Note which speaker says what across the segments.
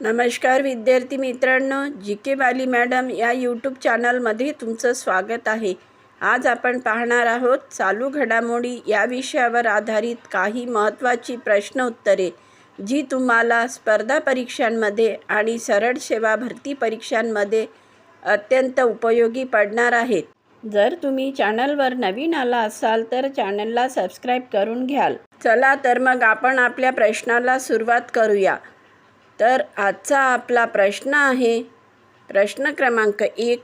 Speaker 1: नमस्कार विद्यार्थी मित्रांनो जी के बाली मॅडम या यूट्यूब चॅनलमध्ये तुमचं स्वागत आहे. आज आपण पाहणार आहोत चालू घडामोडी या विषयावर आधारित काही महत्त्वाची प्रश्न उत्तरे जी तुम्हाला स्पर्धा परीक्षांमध्ये आणि सरळ सेवा भरती परीक्षांमध्ये अत्यंत उपयोगी पडणार आहेत. जर तुम्ही चॅनलवर नवीन आला असाल तर चॅनलला सबस्क्राईब करून घ्याल. चला तर मग आपण आपल्या प्रश्नाला सुरुवात करूया. तर आजचा आपला प्रश्न आहे प्रश्न क्रमांक एक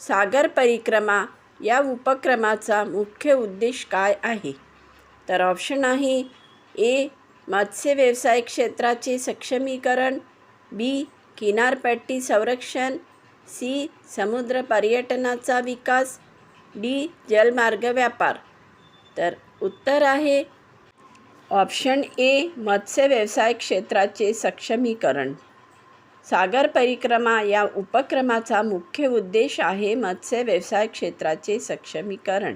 Speaker 1: सागर परिक्रमा या उपक्रमाचा मुख्य उद्देश काय आहे? तर ऑप्शन आहे ए मत्स्य व्यवसाय क्षेत्राचे सक्षमीकरण बी किनारपट्टी संरक्षण सी समुद्र पर्यटनाचा विकास डी जलमार्ग व्यापार. तर उत्तर आहे ऑप्शन ए मत्स्य व्यवसाय क्षेत्राचे सक्षमीकरण. सागर परिक्रमा या उपक्रमाचा मुख्य उद्देश आहे मत्स्य व्यवसाय क्षेत्राचे सक्षमीकरण.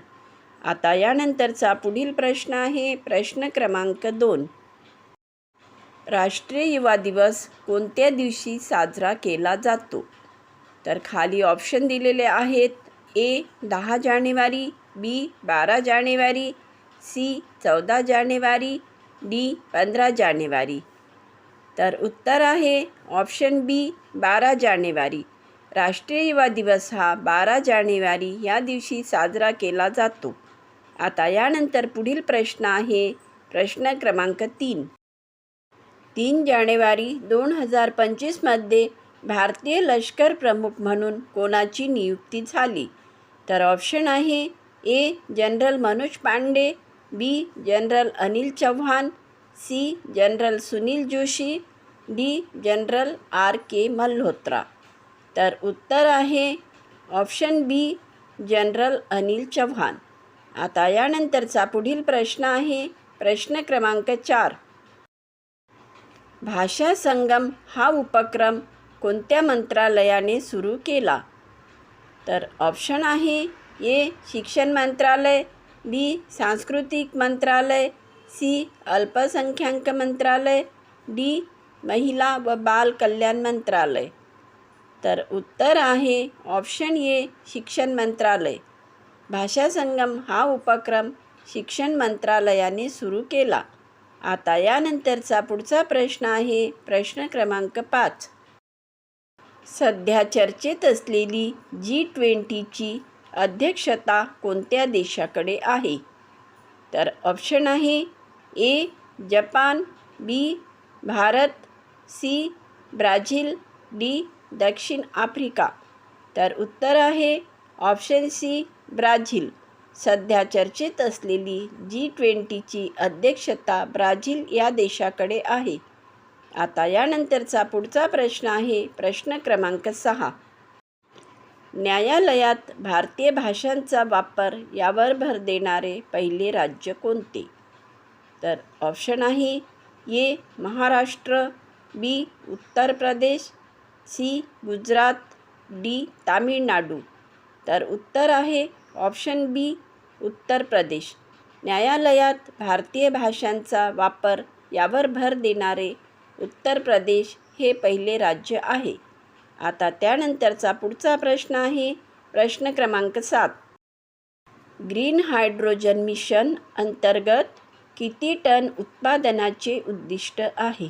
Speaker 1: आता यानंतरचा पुढील प्रश्न आहे प्रश्न क्रमांक दोन. राष्ट्रीय युवा दिवस कोणत्या दिवशी साजरा केला जातो? तर खाली ऑप्शन दिलेले आहेत ए दहा जानेवारी बी बारा जानेवारी सी चौदा जानेवारी डी पंधरा जानेवारी. तर उत्तर आहे ऑप्शन बी बारा जानेवारी. राष्ट्रीय युवा दिवस हा बारा जानेवारी या दिवशी साजरा केला जातो. आता यानंतर पुढील प्रश्न आहे प्रश्न क्रमांक तीन. तीन जानेवारी दोन हजार पंचवीसमध्ये भारतीय लष्कर प्रमुख म्हणून कोणाची नियुक्ती झाली? तर ऑप्शन आहे A general Manoj Pande B. General Anil Chavan C. General Sunil Joshi D. General R. K. Malhotra. तर उत्तर आहे option B general Anil Chavan. आता यानंतरचा पुढील प्रश्न आहे प्रश्न क्रमांक चार. भाषा संगम हा उपक्रम कोणत्या मंत्रालयाने सुरू केला? तर ऑप्शन आहे ए शिक्षण मंत्रालय बी सांस्कृतिक मंत्रालय सी अल्पसंख्याक मंत्रालय डी महिला व बाल कल्याण मंत्रालय. तर उत्तर आहे ऑप्शन ए शिक्षण मंत्रालय. भाषा संगम हा उपक्रम शिक्षण मंत्रालयाने सुरू केला. आता यानंतरचा पुढचा प्रश्न आहे प्रश्न क्रमांक पाच. सध्या चर्चेत असलेली जी ट्वेंटीची अध्यक्षता कोणत्या देशाकडे आहे? तर ऑप्शन आहे A Japan B Bharat C Brazil D दक्षिण आफ्रिका. तर उत्तर आहे ऑप्शन सी ब्राझील. सध्या चर्चेत असलेली जी ट्वेंटीची अध्यक्षता ब्राझील या देशाकडे आहे. आता यानंतरचा पुढचा प्रश्न आहे प्रश्न क्रमांक सहा. न्यायालयात भारतीय भाषांचा वापर यावर भर देणारे पहिले राज्य कोणते? तर ऑप्शन आहे A Maharashtra B Uttar Pradesh C Gujarat D Tamil Nadu. तर उत्तर आहे ऑप्शन बी उत्तर प्रदेश. न्यायालयात भारतीय भाषांचा वापर यावर भर देणारे उत्तर प्रदेश हे पहिले राज्य आहे. आता त्यानंतरचा पुढचा प्रश्न आहे प्रश्न क्रमांक सात. ग्रीन हायड्रोजन मिशन अंतर्गत किती टन उत्पादनाचे उद्दिष्ट आहे?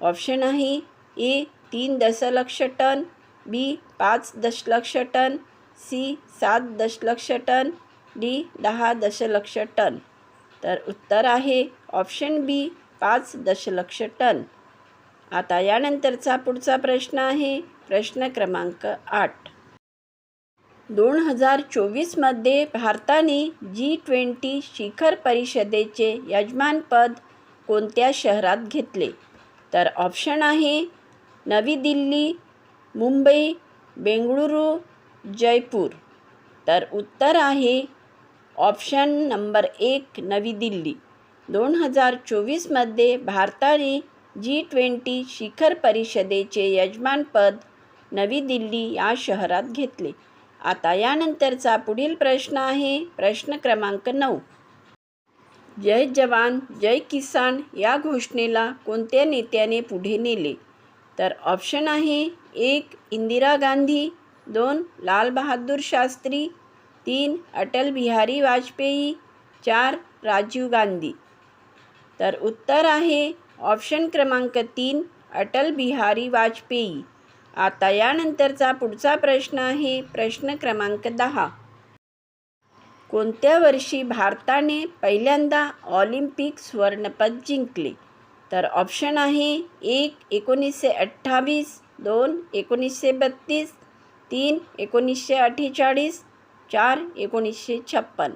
Speaker 1: ऑप्शन आहे ए तीन दशलक्ष टन बी पाच दशलक्ष टन सी सात दशलक्ष टन डी दहा दशलक्ष टन. तर उत्तर आहे ऑप्शन बी पाच दशलक्ष टन. आता यानंतरचा पुढचा प्रश्न आहे प्रश्न क्रमांक आठ. दोन हजार चोवीसमध्ये भारताने जी ट्वेंटी शिखर परिषदेचे यजमानपद कोणत्या शहरात घेतले? तर ऑप्शन आहे नवी दिल्ली मुंबई बेंगळुरू जयपूर. तर उत्तर आहे ऑप्शन नंबर एक नवी दिल्ली. दोन हजार चोवीसमध्ये भारताने जी ट्वेंटी शिखर परिषदेचे यजमानपद नवी दिल्ली या शहरात घेतले. आता यानंतरचा पुढील प्रश्न आहे प्रश्न क्रमांक नऊ. जय जवान जय किसान या घोषणेला कोणत्या नेत्याने पुढे नेले? तर ऑप्शन आहे एक इंदिरा गांधी दोन लाल बहादूर शास्त्री तीन अटल बिहारी वाजपेयी चार राजीव गांधी. तर उत्तर आहे ऑप्शन क्रमांक तीन अटल बिहारी वाजपेयी. आता यानंतरचा पुढचा प्रश्न आहे प्रश्न क्रमांक दहा. कोणत्या वर्षी भारताने पहिल्यांदा ऑलिम्पिक सुवर्णपद जिंकले? तर ऑप्शन आहे एक एकोणीसशे अठ्ठावीस दोन एकोणीसशे बत्तीस तीन एकोणीसशे अठ्ठेचाळीस चार एकोणीसशे छप्पन.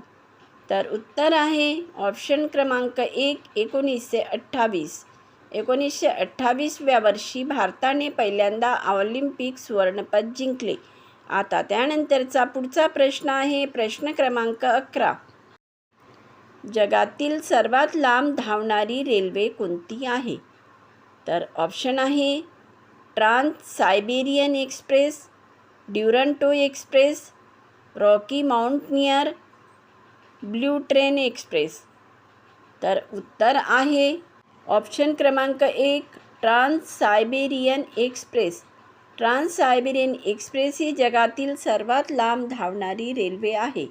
Speaker 1: तर उत्तर आहे ऑप्शन क्रमांक एक एकोणीसशे अठ्ठावीस. एकोणीसशे अठ्ठावीसव्या वर्षी भारताने पहिल्यांदा ऑलिम्पिक सुवर्णपद जिंकले. आता त्यानंतरचा पुढचा प्रश्न आहे प्रश्न क्रमांक अकरा. जगातील सर्वात लांब धावणारी रेल्वे कोणती आहे? तर ऑप्शन आहे Trans Siberian Express Duronto Express Rocky Mountaineer Blue Train Express. तर उत्तर आहे ऑप्शन क्रमांक एक Trans Siberian Express. Trans Siberian Express ही जगातील सर्वात लांब धावणारी रेल्वे आहे.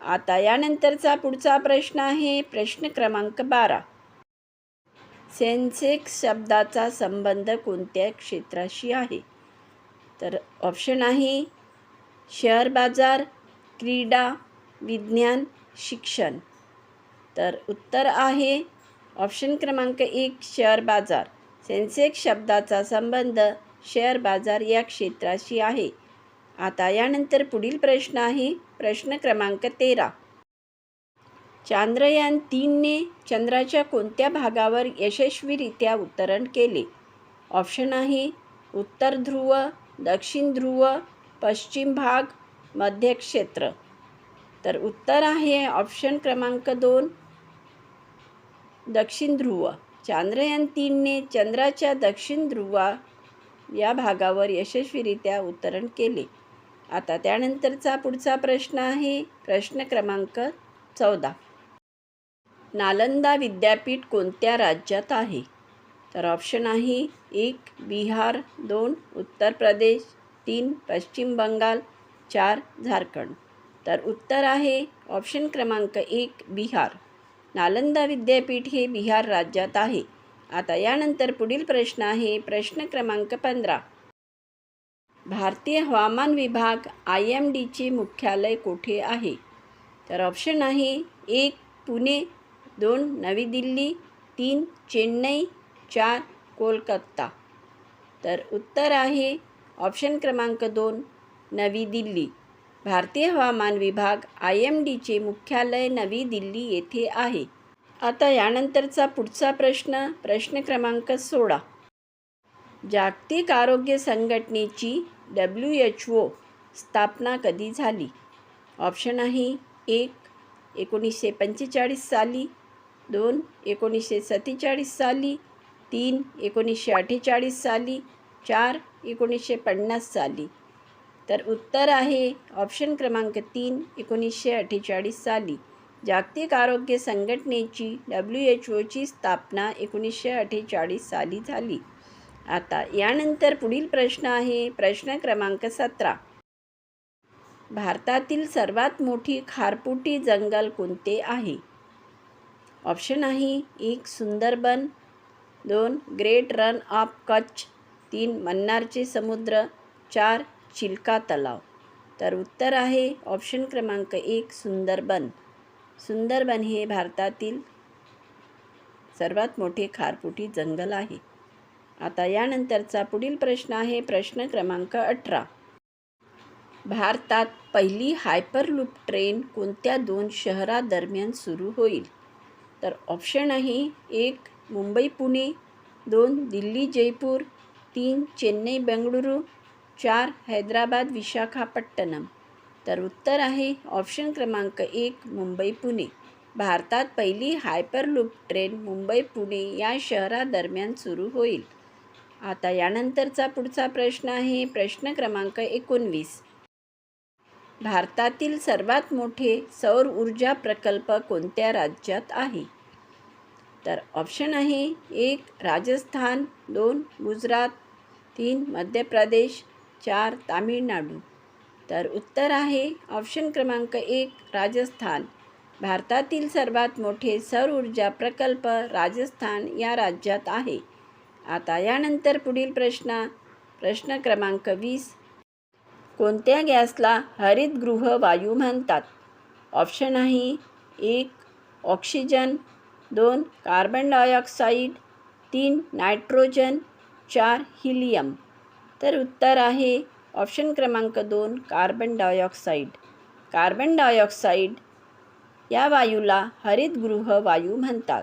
Speaker 1: आता यानंतरचा पुढचा प्रश्न आहे प्रश्न क्रमांक बारा. सेन्सेक्स शब्दाचा संबंध कोणत्या क्षेत्राशी आहे? तर ऑप्शन आहे शेअर बाजार क्रीडा विज्ञान शिक्षण. तर उत्तर आहे ऑप्शन क्रमांक एक शेअर बाजार. सेन्सेक्स शब्दाचा संबंध शेअर बाजार या क्षेत्राशी आहे. आता यानंतर पुढील प्रश्न आहे. प्रश्न क्रमांक तेरा. चांद्रयान तीनने चंद्राच्या कोणत्या भागावर यशस्वीरित्या उतरण केले? ऑप्शन आहे उत्तर ध्रुव दक्षिण ध्रुव पश्चिम भाग मध्य क्षेत्र. तर उत्तर आहे ऑप्शन क्रमांक दोन दक्षिण ध्रुव. चांद्रयान तीनने चंद्राच्या दक्षिण ध्रुवा या भागावर यशस्वीरित्या उतरण केले. आता त्यानंतरचा पुढचा प्रश्न आहे प्रश्न क्रमांक चौदा. नालंदा विद्यापीठ कोणत्या राज्यात आहे? तर ऑप्शन आहे एक बिहार दोन उत्तर प्रदेश तीन पश्चिम बंगाल चार झारखंड. तर उत्तर आहे ऑप्शन क्रमांक एक बिहार. नालंदा विद्यापीठ हे बिहार राज्यात आहे. आता यानंतर पुढील प्रश्न आहे प्रश्न क्रमांक पंधरा. भारतीय हवामान विभाग आय एम डीचे मुख्यालय कोठे आहे? तर ऑप्शन आहे एक पुणे दोन नवी दिल्ली तीन चेन्नई चार कोलकाता. तर उत्तर आहे ऑप्शन क्रमांक दोन नवी दिल्ली. भारतीय हवामान विभाग आय एम डीचे मुख्यालय नवी दिल्ली येथे आहे. आता यानंतरचा पुढचा प्रश्न प्रश्न क्रमांक सोळा. जागतिक आरोग्य संघटनेची डब्ल्यू एच ओ स्थापना कधी झाली? ऑप्शन आहे एक एकोणीसशे पंचेचाळीस साली दोन एकोणीसशे सत्तेचाळीस साली तीन एकोणीसशे अठ्ठेचाळीस साली चार एकोणीसशे पन्नास साली. तर उत्तर आहे ऑप्शन क्रमांक तीन एकोणीसशे अठ्ठेचाळीस साली. जागतिक आरोग्य संघटनेची डब्ल्यू एच ओची स्थापना एकोणीसशे अठ्ठेचाळीस साली झाली. आता यानंतर पुढील प्रश्न आहे प्रश्न क्रमांक सतरा. भारतातील सर्वात मोठी खारपुटी जंगल कोणते आहे? ऑप्शन आहे एक सुंदरबन दोन ग्रेट रन ऑफ कच्छ तीन मन्नारचे समुद्र चार चिल्का तलाव. तर उत्तर आहे ऑप्शन क्रमांक एक सुंदरबन. सुंदरबन हे भारतातील सर्वात मोठे खारपुटी जंगल आहे. आता यानंतरचा पुढील प्रश्न आहे प्रश्न क्रमांक अठरा. भारतात पहिली हायपरलूप ट्रेन कोणत्या दोन शहरादरम्यान सुरू होईल? तर ऑप्शन आहे एक मुंबई पुणे दोन दिल्ली जयपूर तीन चेन्नई बेंगळुरू चार हैदराबाद विशाखापट्टणम. तर उत्तर आहे ऑप्शन क्रमांक एक मुंबई पुणे. भारतात पहिली हायपरलूप ट्रेन मुंबई पुणे या शहरादरम्यान सुरू होईल. आता यानंतरचा पुढचा प्रश्न आहे प्रश्न क्रमांक एकोणवीस. भारतातील सर्वात मोठे सौर ऊर्जा प्रकल्प कोणत्या राज्यात आहे? तर ऑप्शन आहे एक राजस्थान दोन गुजरात तीन मध्य प्रदेश चार तामिळनाडू. तर उत्तर आहे ऑप्शन क्रमांक एक राजस्थान. भारतातील सर्वात मोठे सौर ऊर्जा प्रकल्प राजस्थान या राज्यात आहे. आता यानंतर पुढील प्रश्न. प्रश्न क्रमांक वीस. कोणत्या गॅसला हरितगृह वायू म्हणतात? ऑप्शन आहे एक ऑक्सिजन. दोन कार्बन डायऑक्साईड. तीन नायट्रोजन. चार हिलियम. तर उत्तर आहे ऑप्शन क्रमांक दोन कार्बन डायऑक्साईड. कार्बन डायऑक्साईड या वायूला हरितगृह वायू म्हणतात.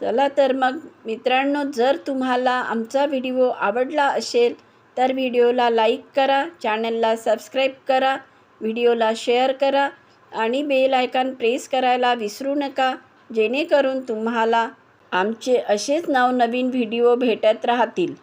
Speaker 1: चला तर मग मित्रांनो जर तुम्हाला आमचा व्हिडिओ आवडला असेल तर व्हिडिओला लाईक करा चॅनलला सबस्क्राईब करा व्हिडिओला शेअर करा आणि बेल आयकॉन प्रेस करायला विसरू नका जेणेकरून तुम्हाला आमचे असेच नवनवीन व्हिडिओ भेटत राहतील.